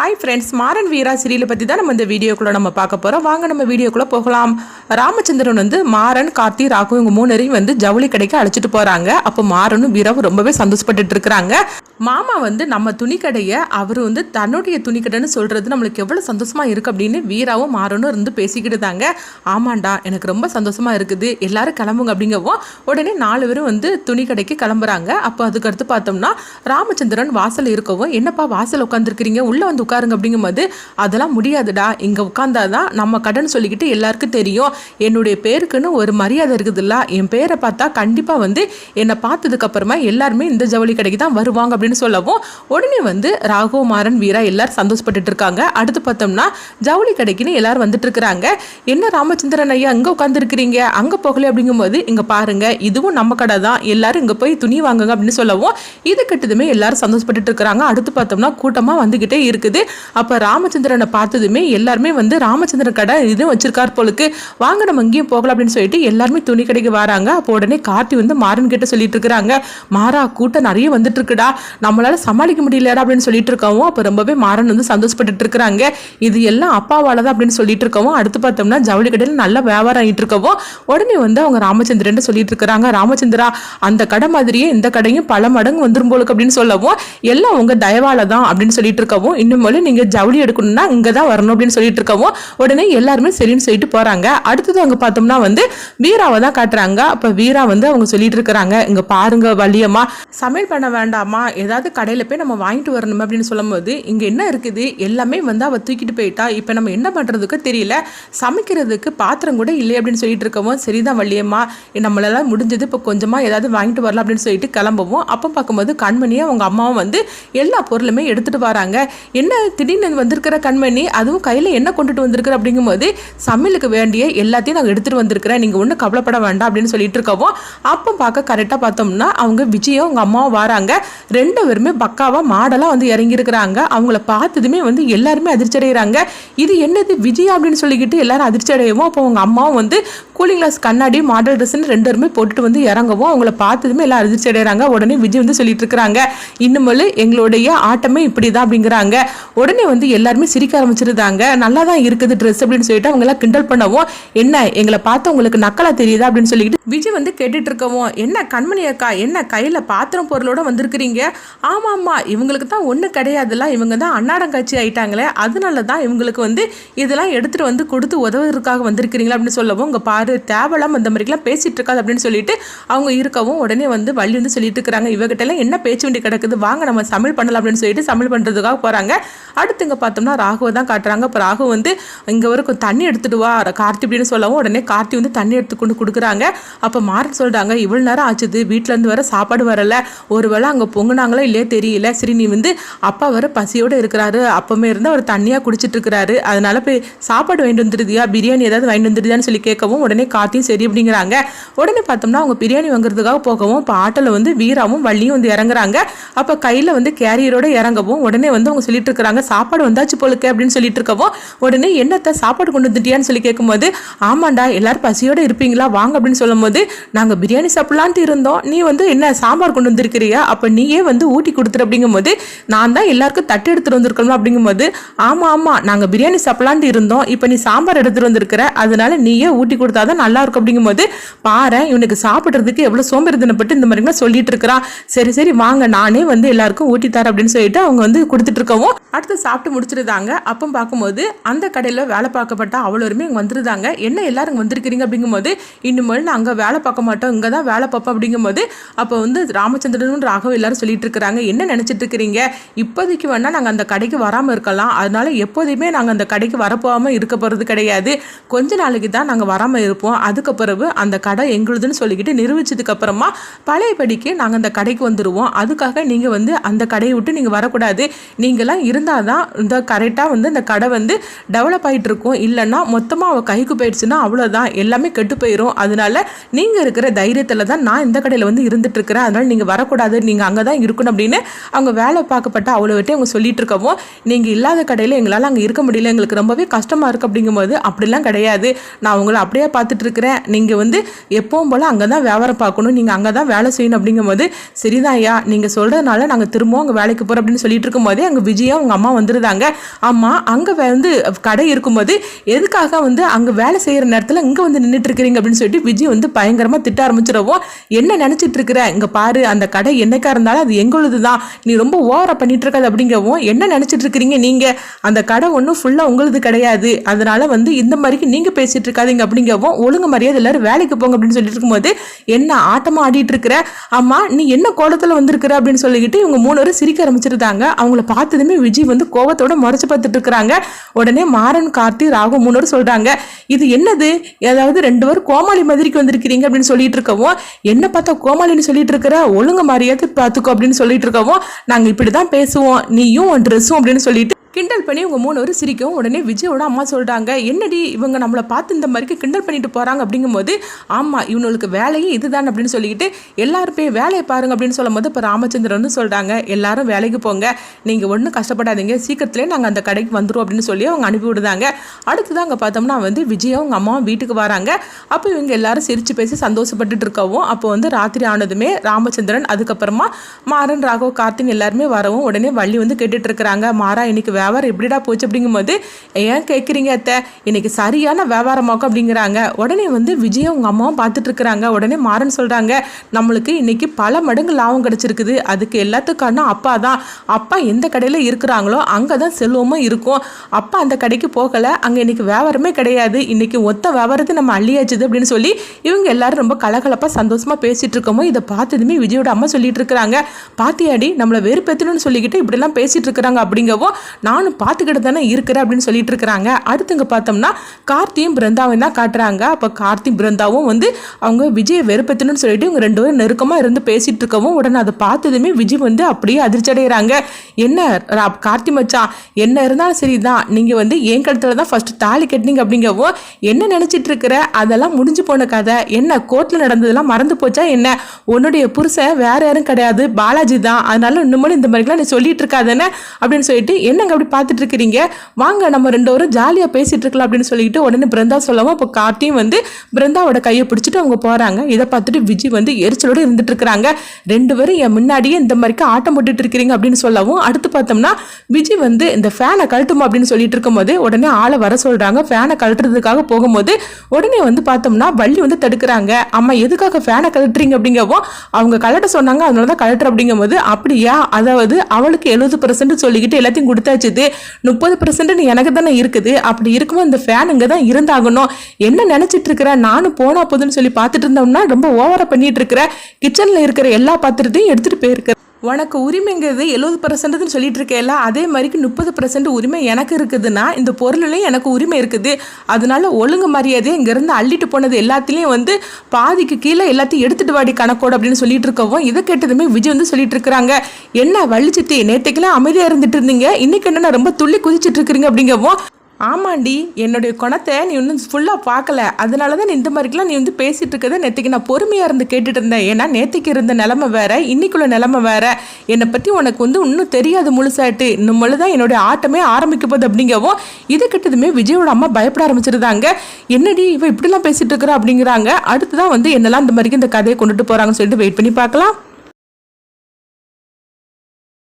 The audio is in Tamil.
ஹாய் ஃப்ரெண்ட்ஸ் மாறன் வீரா சீரியலை பற்றி தான் நம்ம இந்த வீடியோக்குள்ளே நம்ம பார்க்க போகிறோம் வாங்க நம்ம வீடியோக்குள்ளே போகலாம். ராமச்சந்திரன் வந்து மாறன் கார்த்தி ராகு இவங்க மூணரையும் வந்து ஜவுளி கடைக்கு அழைச்சிட்டு போகிறாங்க அப்போ மாறனும் வீராவும் ரொம்பவே சந்தோஷப்பட்டுட்டு இருக்கிறாங்க. மாமா வந்து நம்ம துணி கடையை அவர் வந்து தன்னுடைய துணிக்கடைன்னு சொல்கிறது நம்மளுக்கு எவ்வளோ சந்தோஷமாக இருக்குது அப்படின்னு வீராவும் மாறனும் இருந்து பேசிக்கிட்டு தாங்க. ஆமாண்டா எனக்கு ரொம்ப சந்தோஷமாக இருக்குது. எல்லாரும் கிளம்புங்க அப்படிங்கவும் உடனே நாலு பேரும் வந்து துணி கடைக்கு கிளம்புறாங்க. அப்போ அதுக்கடுத்து பார்த்தோம்னா ராமச்சந்திரன் வாசல் இருக்கவும் என்னப்பா வாசல் உட்காந்துருக்கிறீங்க உள்ளே வந்து உட்காருங்க அப்படிங்கும்போது அதெல்லாம் முடியாதுடா. இங்கே உட்காந்தாதான் நம்ம கடன் சொல்லிக்கிட்டு எல்லாருக்கும் தெரியும். என்னுடைய பேருக்குன்னு ஒரு மரியாதை இருக்குதுல்ல. என் பேரை பார்த்தா கண்டிப்பாக வந்து என்னை பார்த்ததுக்கப்புறமா எல்லாருமே இந்த ஜவுளி கடைக்கு தான் வருவாங்க அப்படின்னு சொல்லவும் உடனே வந்து ராகவ மாறன் வீரா எல்லாரும் சந்தோஷப்பட்டுட்டு இருக்காங்க அடுத்து பார்த்தோம்னா ஜவுளி கடைக்குன்னு எல்லாரும் வந்துட்டு இருக்கிறாங்க என்ன ராமச்சந்திரன் ஐயா அங்கே உட்காந்துருக்கிறீங்க அங்கே போகல அப்படிங்கும்போது இங்கே பாருங்க இதுவும் நம்ம கடை தான். எல்லாரும் இங்கே போய் துணி வாங்குங்க அப்படின்னு சொல்லவும் இது கட்டதுமே எல்லாரும் சந்தோஷப்பட்டுட்டு இருக்கிறாங்க அடுத்து பார்த்தோம்னா கூட்டமாக வந்துக்கிட்டே இருக்குது. அப்போ ராமச்சந்திரனை பார்த்ததுமே எல்லாருமே வந்து ராமச்சந்திரன் கடை இதுவும் வச்சிருக்கார் போலுக்கு. வாங்க நம்ம இங்கேயும் போகலாம் அப்படின்னு சொல்லிட்டு எல்லாருமே துணி கடைக்கு வராங்க. அப்போ உடனே கார்த்தி வந்து மாறன் கிட்ட சொல்லிட்டு இருக்கிறாங்க மாறா கூட்டம் நிறைய வந்துட்டு இருக்குடா நம்மளால சமாளிக்க முடியலடா அப்படின்னு சொல்லிட்டு இருக்கவும் அப்போ ரொம்பவே மாறன் வந்து சந்தோஷப்பட்டு இருக்கிறாங்க. இது எல்லாம் அப்பாவால தான் அப்படின்னு சொல்லிட்டு இருக்கவும் அடுத்து பார்த்தோம்னா ஜவுளி கடையில் நல்ல வியாபாரம் ஆகிட்டு இருக்கவும் உடனே வந்து அவங்க ராமச்சந்திரன் சொல்லிட்டு இருக்கிறாங்க. ராமச்சந்திரா அந்த கடை மாதிரியே இந்த கடையும் பல மடங்கு வந்துரும் போலுக்கு அப்படின்னு சொல்லவும் எல்லாம் உங்க தயவால தான் அப்படின்னு சொல்லிட்டு இருக்கவும் இன்னும் போல நீங்க ஜவுளி எடுக்கணும்னா இங்க தான் வரணும் அப்படின்னு சொல்லிட்டு இருக்கவும் உடனே எல்லாருமே சரின்னு சொல்லிட்டு போறாங்க. அடுத்தது அங்கே பார்த்தோம்னா வந்து வீராவை தான் காட்டுறாங்க. அப்ப வீரா வந்து அவங்க சொல்லிட்டு இருக்கிறாங்க இங்க பாருங்க வள்ளியம்மா சமையல் பண்ண வேண்டாமா ஏதாவது கடையில் போய் நம்ம வாங்கிட்டு வரணும் அப்படின்னு சொல்லும்போது இங்கே என்ன இருக்குது? எல்லாமே வந்து அவள் தூக்கிட்டு போயிட்டா. இப்போ நம்ம என்ன பண்ணுறதுக்கு தெரியல. சமைக்கிறதுக்கு பாத்திரம் கூட இல்லை அப்படின்னு சொல்லிட்டு இருக்கவும் சரிதான் வள்ளியம்மா. நம்மளால முடிஞ்சது இப்போ கொஞ்சமாக ஏதாவது வாங்கிட்டு வரலாம் அப்படின்னு சொல்லிட்டு கிளம்பவும் அப்போ பார்க்கும்போது கண்மணியை அவங்க அம்மாவும் வந்து எல்லா பொருளுமே எடுத்துகிட்டு வராங்க. என்ன திடீர்னு வந்திருக்கிற கண்மணி அதுவும் கையில் என்ன கொண்டுட்டு வந்திருக்கிற அப்படிங்கும்போது சமையலுக்கு வேண்டிய எல்லாத்தையும் நாங்கள் எடுத்துகிட்டு வந்திருக்கிறேன். நீங்கள் ஒன்றும் கவலைப்பட வேண்டாம் அப்படின்னு சொல்லிட்டு இருக்கவும் அப்போ பார்க்க கரெக்டாக பார்த்தோம்னா அவங்க விஜயும் அவங்க அம்மாவும் வராங்க. ரெண்டு பேருமே பக்காவாக மாடலாக வந்து இறங்கியிருக்கிறாங்க. அவங்கள பார்த்ததுமே வந்து எல்லாருமே அதிர்ச்சி அடைகிறாங்க இது என்னது விஜய் அப்படின்னு சொல்லிக்கிட்டு எல்லாரும் அதிர்ச்சி அடையவும் அப்போ அவங்க அம்மாவும் வந்து கூலிங் கிளாஸ் கண்ணாடி மாடல் ட்ரெஸ்ன்னு ரெண்டு பேருமே போட்டுட்டு வந்து இறங்கவும் அவங்கள பார்த்ததுமே எல்லாம் அதிர்ச்சி அடைகிறாங்க உடனே விஜய் வந்து சொல்லிட்டு இருக்கிறாங்க இன்னுமல்லு எங்களுடைய ஆட்டமே இப்படி தான் அப்படிங்கிறாங்க. உடனே வந்து எல்லாருமே சிரிக்க ஆரம்பிச்சிருந்தாங்க. நல்லா தான் இருக்குது ட்ரெஸ் அப்படின்னு சொல்லிட்டு அவங்க எல்லாம் கிண்டல் பண்ணவும் என்ன எங்களை பார்த்து உங்களுக்கு நக்கலா தெரியுதா? அப்படின்னு சொல்லிட்டு விஜய் வந்து கேட்டுட்டு இருக்கவும் என்ன கண்மணி அக்கா என்ன கையில பாத்திரம் பொருளோட வந்திருக்கிறீங்க? ஆமாம்மா இவங்களுக்கு தான் ஒன்றும் கிடையாதுல்ல இவங்க தான் அன்னாடங்காட்சி ஆயிட்டாங்களே அதனால தான் இவங்களுக்கு வந்து இதெல்லாம் எடுத்துகிட்டு வந்து கொடுத்து உதவுறதுக்காக வந்திருக்கிறீங்களா அப்படின்னு சொல்லவும் உங்கள் பாரு தேவலாம் அந்த மாதிரிலாம் பேசிகிட்டு இருக்காது அப்படின்னு சொல்லிட்டு அவங்க இருக்கவும் உடனே வந்து வள்ளி வந்து சொல்லிட்டு இருக்கிறாங்க. இவகிட்டலாம் எல்லாம் என்ன பேச்சு வண்டி கிடக்குது வாங்க நம்ம சமையல் பண்ணலாம் அப்படின்னு சொல்லிட்டு சமையல் பண்ணுறதுக்காக போகிறாங்க அடுத்து இங்கே பார்த்தோம்னா ராகுவை தான் காட்டுறாங்க. அப்போ ராகு வந்து இங்கே வரைக்கும் தண்ணி எடுத்துட்டு வா கார்த்தி அப்படின்னு சொல்லவும் உடனே கார்த்தி வந்து தண்ணி எடுத்து கொண்டு கொடுக்குறாங்க. அப்போ மாறன் சொல்கிறாங்க இவ்வளோ நேரம் ஆச்சுது வீட்டிலேருந்து வர சாப்பாடு வரல ஒருவேளை அங்க பொங்குனாங்களோ இல்லையே தெரியல. சரி நீ வந்து அப்பா வர பசியோடு இருக்கிறாரு. அப்பமே இருந்து அவர் தண்ணியாக குடிச்சிட்டு இருக்கிறாரு. அதனால போய் சாப்பாடு வாங்கிட்டு வந்துருதியா? பிரியாணி ஏதாவது வாங்கிட்டு வந்துருதியான்னு சொல்லி கேட்கவும் உடனே காத்தியும் சரி அப்படிங்கிறாங்க. உடனே பார்த்தோம்னா அவங்க பிரியாணி வாங்குறதுக்காக போகவும் இப்போ ஆட்டோல வந்து வீராவும் வள்ளியும் வந்து இறங்குறாங்க. அப்போ கையில் வந்து கேரியரோட இறங்கவும் உடனே வந்து அவங்க சொல்லிட்டு இருக்கிறாங்க சாப்பாடு வந்தாச்சு போலுக்கு அப்படின்னு சொல்லிட்டு இருக்கவும் உடனே என்னத்தை சாப்பாடு கொண்டு வந்துட்டியான்னு சொல்லி கேட்கும்போது ஆமாண்டா எல்லாரும் பசியோட இருப்பீங்களா? வாங்க அப்படின்னு சொல்லும்போது நாங்கள் பிரியாணி சாப்பிட்லான்ட்டு இருந்தோம். நீ வந்து என்ன சாம்பார் கொண்டு வந்திருக்கிறியா? அப்போ நீயே வந்து ஊட்டி கொடுத்துரு அப்படிங்கும்போது நான் தான் எல்லாருக்கும் தட்டு எடுத்துட்டு வந்திருக்கணும் அப்படிங்கும்போது ஆமாம் ஆமாம் நாங்கள் பிரியாணி சாப்பிடலான்ட்டு இருந்தோம். இப்போ நீ சாம்பார் எடுத்துகிட்டு வந்திருக்கிற அதனால நீயே ஊட்டி கொடுத்தாதான் நல்லா இருக்கும் அப்படிங்கும்போது பாரு இவனுக்கு சாப்பிட்றதுக்கு எவ்வளோ சோம்பேறித்தனப்பட்டு இந்த மாதிரிலாம் சொல்லிட்டு இருக்கிறான் சரி சரி வாங்க நானே வந்து எல்லாருக்கும் ஊட்டி தரேன் அப்படின்னு சொல்லிட்டு அவங்க வந்து கொடுத்துட்டு இருக்கவும் அடுத்து சாப்பிட்டு முடிச்சிருந்தாங்க. அப்போ பார்க்கும்போது அந்த கடையில் வேலை பார்க்கப்பட்ட அவ்வளோருமே இங்கே வந்துருந்தாங்க. என்ன எல்லாரும் இங்க வந்திருக்கிறீங்க அப்படிங்கும்போது இன்னும் நான் அங்கே வேலை பார்க்க மாட்டோம் இங்கே தான் வேலை பார்ப்போம் அப்படிங்கும்போது அப்போ வந்து ராமச்சந்திரனும் ராகவ் எல்லாரும் சொல்லிட்டு இருக்கிறாங்க என்ன நினச்சிட்டு இருக்கிறீங்க? இப்போதைக்கு வேணால் நாங்கள் அந்த கடைக்கு வராமல் இருக்கலாம். அதனால எப்போதையுமே நாங்கள் அந்த கடைக்கு வரப்போகாமல் இருக்க போகிறது கிடையாது. கொஞ்ச நாளைக்கு தான் நாங்கள் வராமல் இருப்போம். அதுக்கு பிறகு அந்த கடை எங்களுதுன்னு சொல்லிக்கிட்டு நிரூபிச்சதுக்கப்புறமா பழையபடிக்கு நாங்கள் அந்த கடைக்கு வந்துடுவோம் அதுக்காக நீங்கள் வந்து அந்த கடையை விட்டு நீங்கள் வரக்கூடாது. நீங்களாம் இருந்தால் தான் இந்த கரெக்டாக வந்து இந்த கடை வந்து டெவலப் ஆகிட்டு இருக்கும் இல்லைன்னா மொத்தமாக அவள் கைக்கு போயிடுச்சுன்னா அவ்வளோதான் எல்லாமே கெட்டு போயிடும் அதனால நீங்கள் இருக்கிற தைரியத்தில் தான் நான் இந்த கடையில் வந்து இருந்துட்டு இருக்கிறேன். அதனால் நீங்கள் வரக்கூடாது. நீங்கள் அங்கே தான் இருக்கணும். இருக்கணும் அப்படின்னு அவங்க வேலை பார்க்கப்பட்ட அவ்வளோவிட்டே அவங்க சொல்லிட்டு இருக்கவும் நீங்கள் இல்லாத கடையில் எங்களால் அங்கே இருக்க முடியல எங்களுக்கு ரொம்பவே கஷ்டமாக இருக்குது அப்படிங்கும்போது அப்படிலாம் கிடையாது. நான் உங்களை அப்படியே பார்த்துட்டு இருக்கிறேன் நீங்கள் வந்து எப்பவும் போல் அங்கே தான் வியாபாரம் பார்க்கணும் நீங்கள் அங்கே தான் வேலை செய்யணும் அப்படிங்கும்போது சரிதான் ஐயா நீங்கள் சொல்கிறதுனால நாங்கள் திரும்பவும் அங்கே வேலைக்கு போகிறோம் அப்படின்னு சொல்லிட்டு இருக்கும்போதே அங்கே விஜயா அவங்க அம்மா வந்துருந்தாங்க. அம்மா அங்கே வந்து கடை இருக்கும்போது எதுக்காக வந்து அங்கே வேலை செய்கிற நேரத்தில் இங்கே வந்து நின்றுட்டு இருக்கிறீங்க அப்படின்னு சொல்லிட்டு விஜய் வந்து பயங்கரமாக திட்ட ஆரம்பிச்சிடவும் என்ன நினச்சிட்டு இருக்கிற இங்கே பாரு அந்த கடை என்னைக்கா இருந்தாலும் அது எங்களது தான் நீ ரொம்ப ஓவரா பண்ணிட்டு இருக்காது அப்படிங்கவும் என்ன நினச்சிட்டு இருக்கிறீங்க நீங்கள் அந்த கடை ஒன்றும் ஃபுல்லாக உங்களுது கிடையாது. அதனால வந்து இந்த மாதிரிக்கு நீங்கள் பேசிட்டு இருக்காதீங்க அப்படிங்கவும் ஒழுங்கு மரியாதை எல்லாரும் வேலைக்கு போங்க அப்படின்னு சொல்லிட்டு இருக்கும்போது என்ன ஆட்டமாக ஆடிட்டு இருக்கிற அம்மா நீ என்ன கோலத்தில் வந்திருக்கிற அப்படின்னு சொல்லிக்கிட்டு இவங்க மூணு பேரும் சிரிக்க ஆரம்பிச்சிருந்தாங்க. அவங்கள பார்த்ததுமே விஜய் வந்து கோவத்தோட முறைச்சு பார்த்துட்டு இருக்கிறாங்க உடனே மாறன் கார்த்தி ராகு மூணு பேரும் சொல்றாங்க இது என்னது? ஏதாவது ரெண்டு பேரும் கோமாளி மாதிரிக்கு வந்திருக்கிறீங்க அப்படின்னு சொல்லிட்டு இருக்கவும் என்ன பார்த்தா கோமாளின்னு சொல்லிட்டு இருக்கிற ஒழுங்கு மரியாதை பார்த்துக்கோ அப்படின்னு சொல்லிட்டு இருக்கவும் நாங்க இப்படிதான் பேசுவோம் நீயும் உன் ட்ரெஸ்ஸும் அப்படின்னு சொல்லிட்டு கிண்டல் பண்ணி இவங்க மூணு பேரும் சிரிக்கும் உடனே விஜயோட அம்மா சொல்கிறாங்க என்னடி இவங்க நம்மளை பார்த்து இந்த மாதிரிக்கு கிண்டல் பண்ணிட்டு போகிறாங்க அப்படிங்கும்போது ஆமாம் இவங்களுக்கு வேலையே இதுதான் அப்படின்னு சொல்லிக்கிட்டு எல்லாரும் போய் வேலையை பாருங்க அப்படின்னு சொல்லும்போது இப்போ ராமச்சந்திரன் வந்து சொல்கிறாங்க எல்லாரும் வேலைக்கு போங்க நீங்கள் ஒன்றும் கஷ்டப்படாதீங்க சீக்கிரத்துலேயே நாங்கள் அந்த கடைக்கு வந்துடும் அப்படின்னு சொல்லி அவங்க அனுப்பி விடுதாங்க அடுத்ததான் அங்கே பார்த்தோம்னா வந்து விஜயும் அவங்க அம்மாவும் வீட்டுக்கு வராங்க. அப்போ இவங்க எல்லாரும் சிரித்து பேசி சந்தோஷப்பட்டுட்டு இருக்கவும் அப்போ வந்து ராத்திரி ஆனதுமே ராமச்சந்திரன் அதுக்கப்புறமா மாறன் ராகவ் கார்த்தின் எல்லாருமே வரவும் உடனே வள்ளி வந்து கேட்டுட்டு இருக்கிறாங்க மாறா இன்னைக்கு வியாபாரம் எப்படிடா போச்சு அப்படிங்கும்போது ஏன் கேட்குறீங்க அத்தை? இன்னைக்கு சரியான வியாபாரமாக்கும் அப்படிங்கிறாங்க. உடனே வந்து விஜயும் உங்கள் அம்மாவும் பார்த்துட்டு இருக்கிறாங்க உடனே மாறன் சொல்கிறாங்க நம்மளுக்கு இன்னைக்கு பல மடங்கு லாபம் கிடச்சிருக்குது. அதுக்கு எல்லாத்துக்கான அப்பா தான். அப்பா எந்த கடையில் இருக்கிறாங்களோ அங்கே தான் செல்வமும் இருக்கும். அப்பா அந்த கடைக்கு போகலை. அங்கே இன்னைக்கு வியாபாரமே கிடையாது. இன்னைக்கு ஒத்த வியாபாரத்தை நம்ம அள்ளியாச்சுது அப்படின்னு சொல்லி இவங்க எல்லாரும் ரொம்ப கலகலப்பாக சந்தோஷமாக பேசிகிட்டு இருக்கோமோ இதை பார்த்ததுமே விஜயோட அம்மா சொல்லிட்டு இருக்கிறாங்க பாத்தியாடி நம்மளை வெறுப்பேற்றணும்னு சொல்லிக்கிட்டு இப்படிலாம் பேசிகிட்டு இருக்கிறாங்க அப்படிங்கவும் நானும் பார்த்துக்கிட்டு தானே இருக்கிறேன் அப்படின்னு சொல்லிட்டு இருக்கிறாங்க. அடுத்துங்க பார்த்தோம்னா கார்த்தியும் பிருந்தாவும் தான் காட்டுறாங்க. அப்போ கார்த்தி பிருந்தாவும் வந்து அவங்க விஜயை வெறுப்பேற்றணும்னு சொல்லிட்டு இவங்க ரெண்டு பேரும் நெருக்கமாக இருந்து பேசிட்டு இருக்கவும் உடனே அதை பார்த்ததுமே விஜய் வந்து அப்படியே அதிர்ச்சி அடைகிறாங்க என்ன கார்த்தி மச்சான் என்ன இருந்தாலும் சரிதான். நீங்கள் வந்து என் கழுத்தில் தான் ஃபர்ஸ்ட் தாலி கட்டினீங்க அப்படிங்கவும் என்ன நினச்சிட்டு இருக்கிற? அதெல்லாம் முடிஞ்சு போன கதை. என்ன கோர்ட்டில் நடந்ததெல்லாம் மறந்து போச்சா என்ன? உன்னுடைய புருஷன் வேற யாரும் கிடையாது. பாலாஜி தான். அதனால இன்னும் இந்த மாதிரிலாம் நீ சொல்லிட்டு இருக்காதானே அப்படின்னு சொல்லிட்டு என்னங்க அப்படி பார்த்துட்டு இருக்கிறீங்க வாங்க நம்ம ரெண்டு பேரும் ஜாலியாக பேசிகிட்டு இருக்கலாம் அப்படின்னு சொல்லிட்டு உடனே பிருந்தா சொல்லவும் அப்போ கார்த்தியும் வந்து பிருந்தாவோட கையை பிடிச்சிட்டு அவங்க போகிறாங்க இதை பார்த்துட்டு விஜய் வந்து எரிச்சலோட இருந்துட்டு இருக்கிறாங்க ரெண்டு பேரும் என் முன்னாடியே இந்த மாதிரிக்கு ஆட்டம் போட்டுட்டு இருக்கிறீங்க அப்படின்னு சொல்லவும் அடுத்து பார்த்தோம்னா விஜய் வந்து இந்த ஃபேனை கழட்டுமா அப்படின்னு சொல்லிட்டு இருக்கும்போது உடனே ஆளை வர சொல்கிறாங்க ஃபேனை கழட்டுறதுக்காக போகும்போது உடனே வந்து பார்த்தோம்னா வள்ளி வந்து தடுக்கிறாங்க. அம்மா எதுக்காக ஃபேனை கழட்டுறீங்க? அப்படிங்கவும் அவங்க கழட்ட சொன்னாங்க அதனால தான் கழட்டுற அப்படிங்கும்போது அப்படியா? அதாவது அவளுக்கு எழுபது பர்சன்ட் சொல்லிக்கிட்டு எல்லாத்தையும் கொடுத்தாச்சு. கொடுத்தாச்சுது முப்பது பர்சன்ட்னு எனக்கு தானே இருக்குது. அப்படி இருக்கும்போது இந்த ஃபேன் இங்கே தான் இருந்தாகணும். என்ன நினைச்சிட்டு இருக்கிற? நானும் போனா போதுன்னு சொல்லி பார்த்துட்டு இருந்தோம்னா ரொம்ப ஓவரா பண்ணிட்டு இருக்கிற. கிச்சன்ல இருக்கிற எல்லா பாத்திரத்தையும் எடுத்துட்டு போயிருக்கேன் உனக்கு உரிமைங்கிறது எழுபது பர்சன்ட்னு சொல்லிட்டு இருக்கேல அதே மாதிரிக்கு முப்பது பர்சன்ட் உரிமை எனக்கு இருக்குதுன்னா இந்த பொருள்லையும் எனக்கு உரிமை இருக்குது. அதனால ஒழுங்கு மரியாதையை இங்கேருந்து அள்ளிட்டு போனது எல்லாத்துலேயும் வந்து பாதிக்கு கீழே எல்லாத்தையும் எடுத்துட்டு வாடி கணக்கோடு அப்படின்னு சொல்லிட்டு இருக்கவும் இதை கேட்டதுமே விஜய் வந்து சொல்லிட்டு இருக்கிறாங்க என்ன வள்ளிச்சித்தி நேற்றுக்கெல்லாம் அமைதியாக இருந்துட்டு இருந்தீங்க? இன்னைக்கு என்னென்ன ரொம்ப துள்ளி குதிச்சிட்டு இருக்கிறீங்க அப்படிங்கவும் ஆமாண்டி என்னுடைய குணத்தை நீ இன்னும் ஃபுல்லாக பார்க்கல. அதனால தான் நீ இந்த மாதிரிக்கெலாம் நீ வந்து பேசிகிட்டு இருக்கதை நேற்றுக்கு நான் பொறுமையாக இருந்து கேட்டுட்டு இருந்தேன். ஏன்னா நேற்றுக்கு இருந்த நிலமை வேறு இன்னைக்குள்ள நிலமை வேறு. என்னை பற்றி உனக்கு வந்து இன்னும் தெரியாது முழுசாட்டு இன்னும் தான் என்னுடைய ஆட்டமே ஆரம்பிக்க போகுது அப்படிங்கவும் இது கிட்டதுமே விஜயோட அம்மா பயப்பட ஆரம்பிச்சிருந்தாங்க. என்னடி இவ இப்படிலாம் பேசிகிட்டு இருக்கிறா அப்படிங்கிறாங்க. அடுத்து தான் வந்து என்னெல்லாம் இந்த மாதிரிக்கு இந்த கதையை கொண்டுட்டு போகிறாங்கன்னு சொல்லிட்டு வெயிட் பண்ணி பார்க்கலாம்.